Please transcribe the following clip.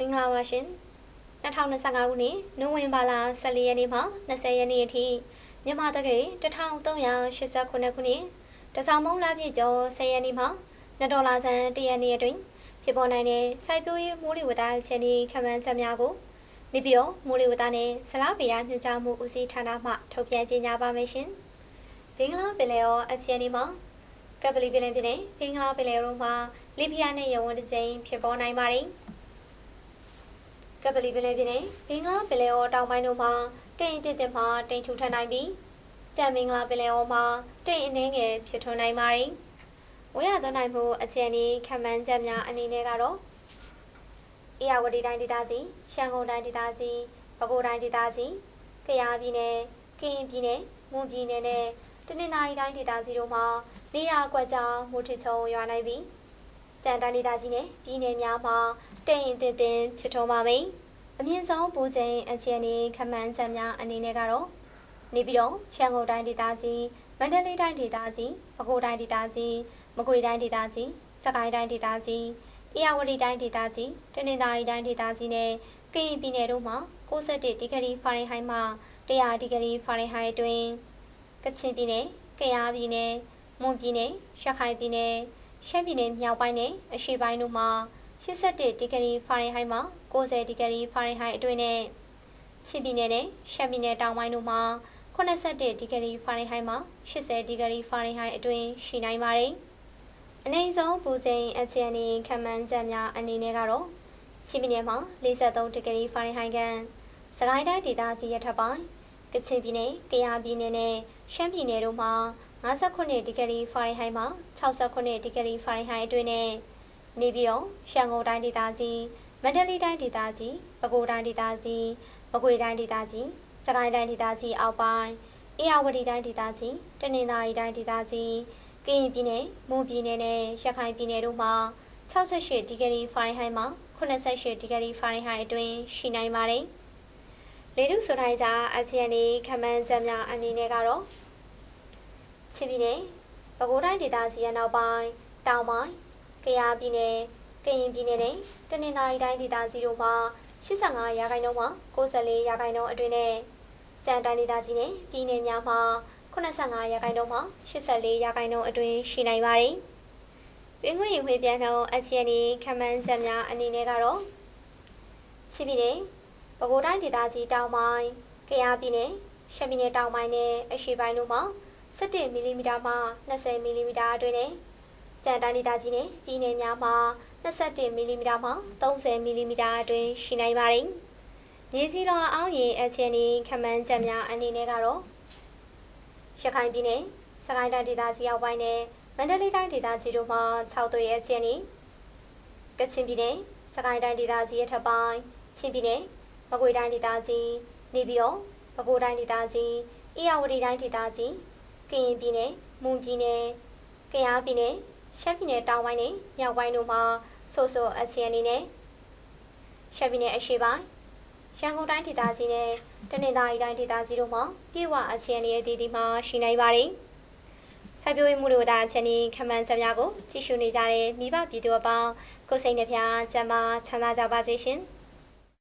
မင်္ဂလာပါရှင်2025ခုနှစ်နိုဝင်ဘာလ14ရက်နေ့မှ20ရက်နေ့အထိမြန်မာတက္ကသိုလ်1389ခုနှစ်တစောင်းမုံလပြည့်ကျော်10ရက်နေ့မှ2ဒေါ်လာဆန်1ရက်နေ့အတွင်းဖြစ်ပေါ်နိုင်တဲ့စိုက်ပျိုးရေးမိုးလေဝသအခြေအနေခန့်မှန်းချက်များကိုနေပြီးတော့မိုးလေဝသနဲ့ဇလားပေရာညွှန်ကြားမှုဦးစီးဌာနမှထုတ်ပြန်ကြေညာပါမယ်ရှင်ဘင်္ဂလားပင်လယ်အော်အခြေအနေမှာကပလီပင်လယ်ပြင်နဲ့ဘင်္ဂလားပင်လယ်တို့မှာလီဘီယာနဲ့ရဝန်းတစ်ကြိမ်ဖြစ်ပေါ်နိုင်ပါတယ် ကပလီပင်လယ်ပြင်နဲ့ဘင်္ဂလားပင်လယ်အော်တောင်ပိုင်းတို့မှာတိမ်အစ်တစ်မှာတိမ်ထူထပ်နိုင်ပြီးကြံမင်္ဂလာပင်လယ်အော်မှာတိမ်အနှင်းငယ်ဖြစ်ထွန်းနိုင်ပါတယ်ဝေရသွန်းနိုင်မှုအခြေအနေခံမှန်းချက်များအနေနဲ့ကတော့အေရဝတီတိုင်းဒေသကြီးရှမ်းကုန်းတိုင်းဒေသကြီးပဲခူးတိုင်းဒေသကြီးကယားပြည်နယ်ကရင်ပြည်နယ်မွန်ပြည်နယ်နဲ့တနင်္သာရီတိုင်းဒေသကြီးတို့မှာနေရာကွက်ကြားမူထချုံရွာနိုင်ပြီး ကြံတိုင်းဒေသကြီးနဲ့ပြည်နယ်များမှာတိမ်အစ်တစ်ဖြစ်ထွန်းပါမယ်အမြင့်ဆုံးပူချိန်အခြေအနေခံမှန်းချက်များအနေနဲ့ကတော့နေပြည်တော်ရှမ်းကုန်းတိုင်းဒေသကြီးမန္တလေးတိုင်းဒေသကြီးပဲခူးတိုင်းဒေသကြီးမကွေတိုင်းဒေသကြီးစကိုင်းတိုင်းဒေသကြီးအေရဝတီတိုင်းဒေသကြီးတနင်္သာရီတိုင်းဒေသကြီးနဲ့ကရင်ပြည်နယ်တို့မှာ61ဒီဂရီဖာရင်ဟိုက်မှ100ဒီဂရီဖာရင်ဟိုက်အတွင်းကချင်ပြည်နယ်ကယားပြည်နယ်မွန်ပြည်နယ်ရခိုင်ပြည်နယ် ရှမ်းပြည်နယ်မြောက်ပိုင်းနဲ့အရှေ့ပိုင်းတို့မှာ81ဒီဂရီဖာရင်ဟိုက်မှ90ဒီဂရီဖာရင်ဟိုက်အတွင်းနဲ့ချီပြည်နယ်နဲ့ရှမ်းပြည်နယ်တောင်ပိုင်းတို့မှာ81ဒီဂရီဖာရင်ဟိုက်မှ80ဒီဂရီဖာရင်ဟိုက်အတွင်းရှိနိုင်ပါတယ်။အနည်းဆုံးပူချိန်အခြေအနေခံမှန်းချက်များအနေနဲ့ကတော့ချီပြည်နယ်မှာ43ဒီဂရီဖာရင်ဟိုက်ကစကိုင်းတိုင်းဒေသကြီးရထပ်ပိုင်းကချင်ပြည်နယ်၊ကယားပြည်နယ်နဲ့ရှမ်းပြည်နယ်တို့မှာ 59ဒီဂရီဖာရင်ဟိုက်မှ69ဒီဂရီဖာရင်ဟိုက်အတွင်းနဲ့နေပြည်တော်ရှမ်းကုန်းတိုင်းဒေသကြီးမန္တလေးတိုင်းဒေသကြီးပဲခူးတိုင်းဒေသကြီးမကွေတိုင်းဒေသကြီးစကိုင်းတိုင်းဒေသကြီးအောက်ပိုင်းအေရဝတီတိုင်းဒေသကြီးတနင်္သာရီတိုင်းဒေသကြီးကရင်ပြည်နယ်မွန်ပြည်နယ်နဲ့ရခိုင်ပြည်နယ်တို့မှာ68ဒီဂရီဖာရင်ဟိုက်မှ88ဒီဂရီဖာရင်ဟိုက်အတွင်းရှိနိုင်ပါတယ်။လေထုဆိုတိုင်းကြအခြေအနေခန့်မှန်းချက်များအနေနဲ့ကတော့ ချစ်ပြည်နယ်ပဲခူးတိုင်းဒေသကြီးရဲ့နောက်ပိုင်းတောင်ပိုင်းကယားပြည်နယ်ကရင်ပြည်နယ်နဲ့တနင်္သာရီတိုင်းဒေသကြီးတို့မှာ85ရာခိုင်နှုန်းမှ94ရာခိုင်နှုန်းအတွင်းနဲ့ကြံတိုင်းဒေသကြီးနဲ့ပြည်နယ်များမှာ85ရာခိုင်နှုန်းမှ84ရာခိုင်နှုန်းအတွင်းရှိနိုင်ပါတယ်။ပင်ငွေဝေပြန်နှုန်းအခြေအနေခံမှန်းချက်များအနေနဲ့ကတော့ချီပြည်နယ်ပဲခူးတိုင်းဒေသကြီးတောင်ပိုင်းကယားပြည်နယ်ရှမ်းပြည်နယ်တောင်ပိုင်းနဲ့အရှေ့ပိုင်းတို့မှာ 17မီလီမီတာမှ20မီလီမီတာအတွင်းနဲ့ကြံတိုင်းဒေသကြီးနဲ့ပြည်နယ်များမှာ21မီလီမီတာမှ30မီလီမီတာအတွင်းရှိနိုင်ပါတယ်။မြေစီတော်အောင်းရင်အခြေအနေခံမှန်းချက်များအနေနဲ့ကတော့ရခိုင်ပြည်နယ်စကိုင်းတိုင်းဒေသကြီးအောက်ပိုင်းနဲ့မန္တလေးတိုင်းဒေသကြီးတို့မှာ6သွေးအခြေအနေကချင်ပြည်နယ်စကိုင်းတိုင်းဒေသကြီးအထက်ပိုင်းချင်းပြည်နယ်မကွေတိုင်းဒေသကြီးနေပြည်တော်ပဲခူးတိုင်းဒေသကြီးအေရဝတီတိုင်းဒေသကြီး ကရင်ပြည်နယ်မွန်ပြည်နယ်ကယားပြည်နယ်ရှမ်းပြည်နယ်တောင်ပိုင်းနဲ့မြောက်ပိုင်းတို့မှာဆိုးဆိုးအခြေအနေနဲ့ရှမ်းပြည်နယ်အရှေ့ပိုင်းရန်ကုန်တိုင်းဒေသကြီးနဲ့တနင်္သာရီတိုင်းဒေသကြီးတို့မှာပြေဝအခြေအနေအသီးသီးမှာရှိနိုင်ပါတယ်။စိုက်ပျိုးရေးမှုတွေဝတာအခြေအနေခံမှန်းချက်များကိုကြည့်ရှုနေကြတဲ့မိဘပြည်သူအပေါင်းကိုစိတ်နှပြချမ်းသာချမ်းသာကြပါစေရှင်။